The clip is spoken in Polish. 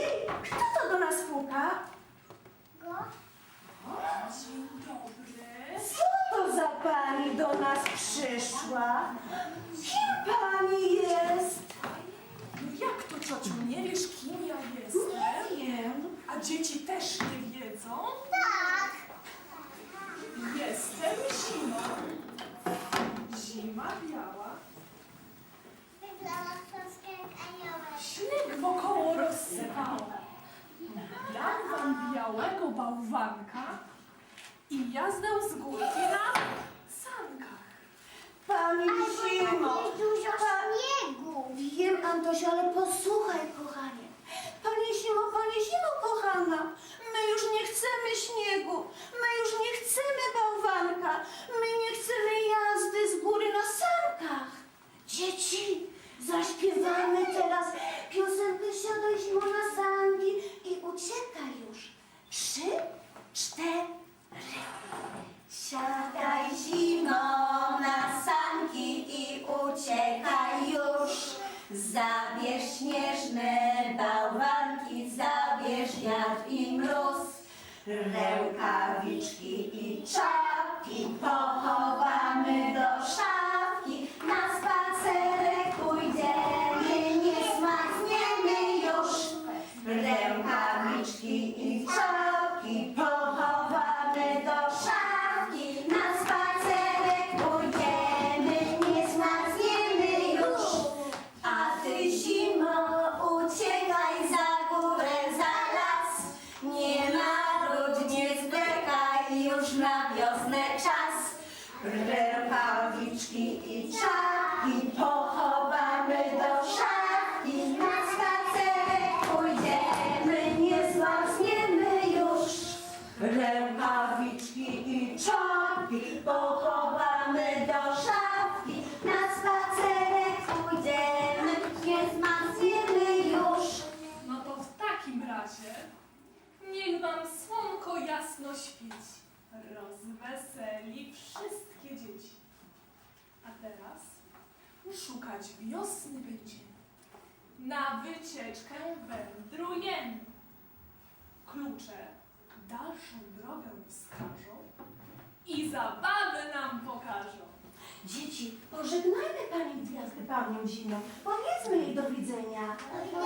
Ojej, kto to do nas puka? Dzień dobry. Co to za pani do nas przyszła? Kim pani jest? No jak to, ciociu, nie wiesz, kim ja jestem? Nie wiem. A dzieci też nie wiedzą? Tak. Jestem zima. Zima biała. Wygląda troszkę jak aniołek. Śnieg wokoło rozsypała. Dam wam białego bałwanka i jazdę z górki na sankach. Pani Zimo. dużo śniegu. Wiem, Antosia, ale posłuchaj, kochanie. Pani Zimo, Pani Zimo, kochana, my już nie chcemy śniegu, my już nie chcemy bałwanka, my nie chcemy jazdy z góry na sankach. Dzieci, zaśpiewamy teraz piosenkę Siadaj Zimo na sanki i uciekaj już. Trzy, cztery. Siadaj zimno na sanki i uciekaj już. Zabierz śnieżne bałwanki, zabierz wiatr i mróz. Rękawiczki i czapki pochowamy do szafki. Już na wiosnę czas. Rękawiczki i czapki pochowamy do szafki. Na spacerek pójdziemy, nie zmarzniemy już. Rękawiczki i czapki pochowamy do szafki. Na spacerek pójdziemy, nie zmarzniemy już. No to w takim razie niech wam słonko jasno świeci, rozweseli wszystkie dzieci. A teraz szukać wiosny będziemy. Na wycieczkę wędrujemy. Klucze dalszą drogę wskażą i zabawy nam pokażą. Dzieci, pożegnajmy Pani Gwiazdy Panią Zimą. Powiedzmy jej do widzenia. Do